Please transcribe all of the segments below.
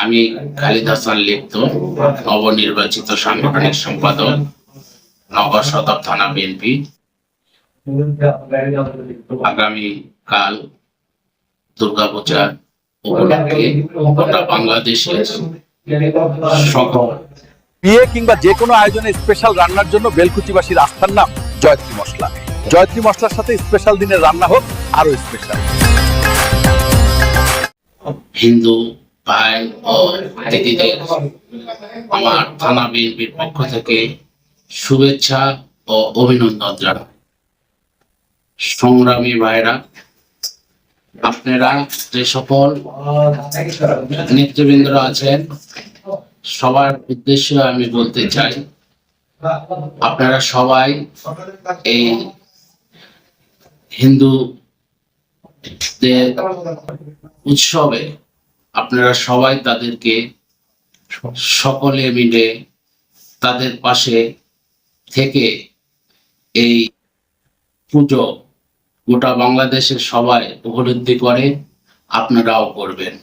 আমি খালিদ হাসান লিপ্ত, নবনির্বাচিত সাংগঠনিক সম্পাদক, নগর সদর থানা বিএনপি কাল বাংলাদেশের বিয়ে কিংবা আয়োজনে স্পেশাল রান্নার জন্য নাম জয়ত্রী মশলা। জয়ত্রী মশলার সাথে স্পেশাল দিনের রান্না হোক আরও স্পেশাল। হিন্দু, ভাই ও দিদিদের আমার থানা বিএনপির পক্ষ থেকে শুভেচ্ছা ও অভিনন্দন জানাই। সংগ্রামী ভাইরা, আপনারা যে সকল নেতৃবৃন্দরা আছেন, সবার উদ্দেশ্যে আমি বলতে চাই, আপনারা সবাই এই হিন্দু উৎসবে আপনারা সবাই তাদেরকে সকলে মিলে তাদের পাশে থেকে এই পুজো গোটা বাংলাদেশের সবাই উপলব্ধি করে, আপনারাও করবেন।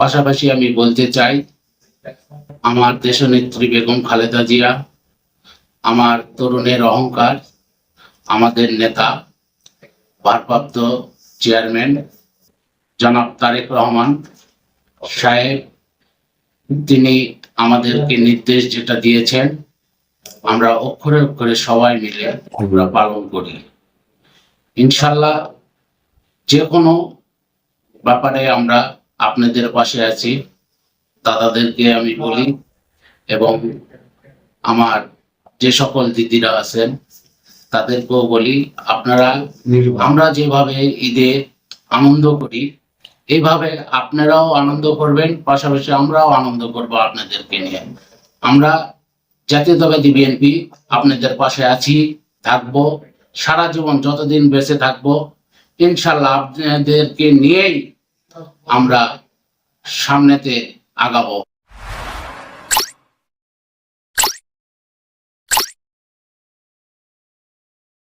পাশাপাশি আমি বলতে চাই, আমার দেশনেত্রী বেগম খালেদা জিয়া, আমার তরুণের অহংকার, আমাদের নেতা, ভারপ্রাপ্ত চেয়ারম্যান জনাব তারেক রহমান সাহেব, তিনি আমাদেরকে নির্দেশ যেটা দিয়েছেন, আমরা অক্ষরে অক্ষরে সবাই মিলে আমরা পালন করি। ইনশাল্লাহ যে কোনো ব্যাপারে আমরা আপনাদের পাশে আছি, দাদাদেরকে আমি বলি এবং আমার যে সকল দিদিরা আছেন তাদেরকেও বলি আপনারা আমরা যেভাবে ঈদে আনন্দ করি এইভাবে আপনারাও আনন্দ করবেন পাশাপাশি আমরাও আনন্দ করব আপনাদেরকে নিয়ে। আমরা জাতীয়তাবাদী বিএনপি আপনাদের পাশে আছি থাকব সারা জীবন যতদিন বেঁচে থাকব ইনশাল্লাহ আপনাদেরকে নিয়েই আমরা সামনেতে আগাবো।